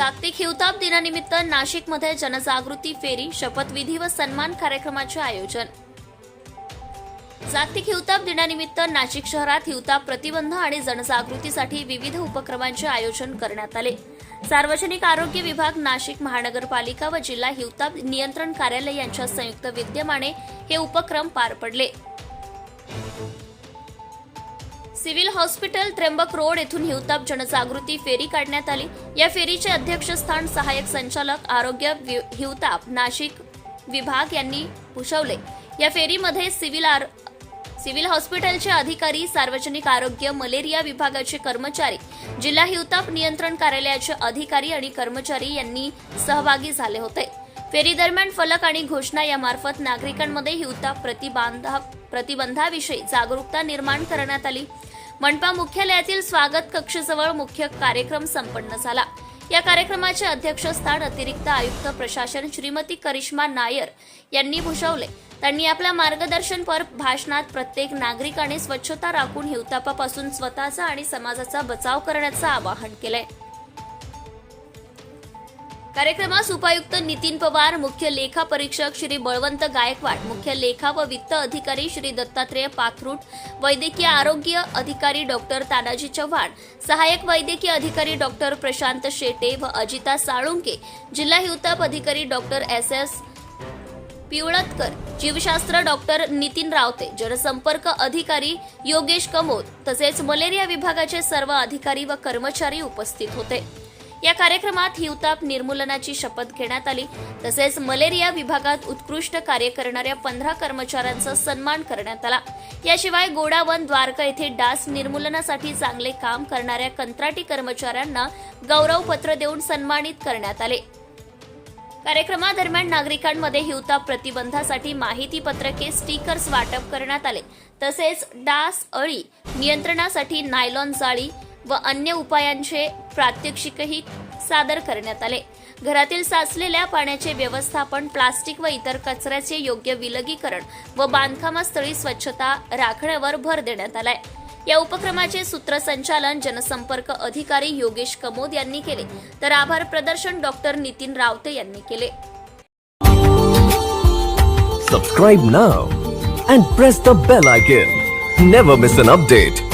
जागतिक हिवताप दिनानिमित्त नाशिकमध्ये जनजागृती फेरी शपथविधी व सन्मान कार्यक्रमाचे आयोजन. जागतिक हिवताप दिनानिमित्त नाशिक शहरात हिवताप प्रतिबंध आणि जनजागृतीसाठी विविध उपक्रमांचे आयोजन करण्यात आले. सार्वजनिक आरोग्य विभाग नाशिक महानगरपालिका व जिल्हा हिवताप नियंत्रण कार्यालय यांच्या संयुक्त विद्यमाने हे उपक्रम पार पडले. सिव्हिल हॉस्पिटल त्र्यंबक रोड येथून हिवताप जनजागृती फेरी काढण्यात आली. या फेरीचे अध्यक्षस्थान सहाय्यक संचालक आरोग्य वि- हिवताप नाशिक विभाग यांनी भूषवले. या फेरीमध्ये सिव्हिल आर सिव्हिल हॉस्पिटलचे अधिकारी सार्वजनिक आरोग्य मलेरिया विभागाचे कर्मचारी जिल्हा हिवताप नियंत्रण कार्यालयाचे अधिकारी आणि कर्मचारी यांनी सहभागी झाले होते. फेरी दरम्यान फलक आणि घोषणा यामार्फत नागरिकांमध्ये हिवताप प्रतिबांधा प्रतिबंधाविषयी जागरूकता निर्माण करण्यात आली. मनपा मुख्यालयातील स्वागत कक्षजवळ मुख्य कार्यक्रम संपन्न झाला. या कार्यक्रमाचे अध्यक्षस्थान अतिरिक्त आयुक्त प्रशासन श्रीमती करिश्मा नायर यांनी भूषवले. त्यांनी आपल्या मार्गदर्शनपर भाषणात प्रत्येक नागरिकाने स्वच्छता राखून हिवतापापासून स्वतःचा आणि समाजाचा बचाव करण्याचं आवाहन केलंय. कार्यक्रमास उपायुक्त नितीन पवार मुख्य लेखा परीक्षक श्री बळवंत गायकवाड मुख्य लेखा व वित्त अधिकारी श्री दत्तात्रेय पाथरूट वैद्यकीय आरोग्य अधिकारी डॉक्टर तानाजी चव्हाण सहाय्यक वैद्यकीय अधिकारी डॉक्टर प्रशांत शेटे व अजिता साळुंके जिल्हा हिवताप अधिकारी डॉक्टर एस एस पिवळतकर जीवशास्त्र डॉक्टर नितीन रावते जनसंपर्क अधिकारी योगेश कमोद तसेच मलेरिया विभागाचे सर्व अधिकारी व कर्मचारी उपस्थित होते. या कार्यक्रमात हिवताप निर्मूलनाची शपथ घेण्यात आली. तसेच मलेरिया विभागात उत्कृष्ट कार्य करणाऱ्या पंधरा कर्मचाऱ्यांचा सन्मान करण्यात आला. याशिवाय गोडावन द्वारका येथे डास निर्मूलनासाठी चांगले काम करणाऱ्या कंत्राटी कर्मचाऱ्यांना गौरवपत्र देऊन सन्मानित करण्यात आले. कार्यक्रमादरम्यान नागरिकांमध्ये हिवताप प्रतिबंधासाठी माहिती पत्रके स्टिकर्स वाटप करण्यात आले. तसेच डास अळी नियंत्रणासाठी नायलॉन जाळी व अन्य उपायांचे प्रात्यक्षिकही सादर करण्यात आले. घरातील साचलेल्या पाण्याचे व्यवस्थापन प्लास्टिक व इतर कचऱ्याचे योग्य विलगीकरण व बांधकामस्थळी स्वच्छता राखण्यावर भर देण्यात आलाय. या उपक्रमाचे सूत्रसंचालन जनसंपर्क अधिकारी योगेश कमोद यांनी केले. तर आभार प्रदर्शन डॉक्टर नितीन रावते यांनी केले. Subscribe now and press the bell icon never miss an update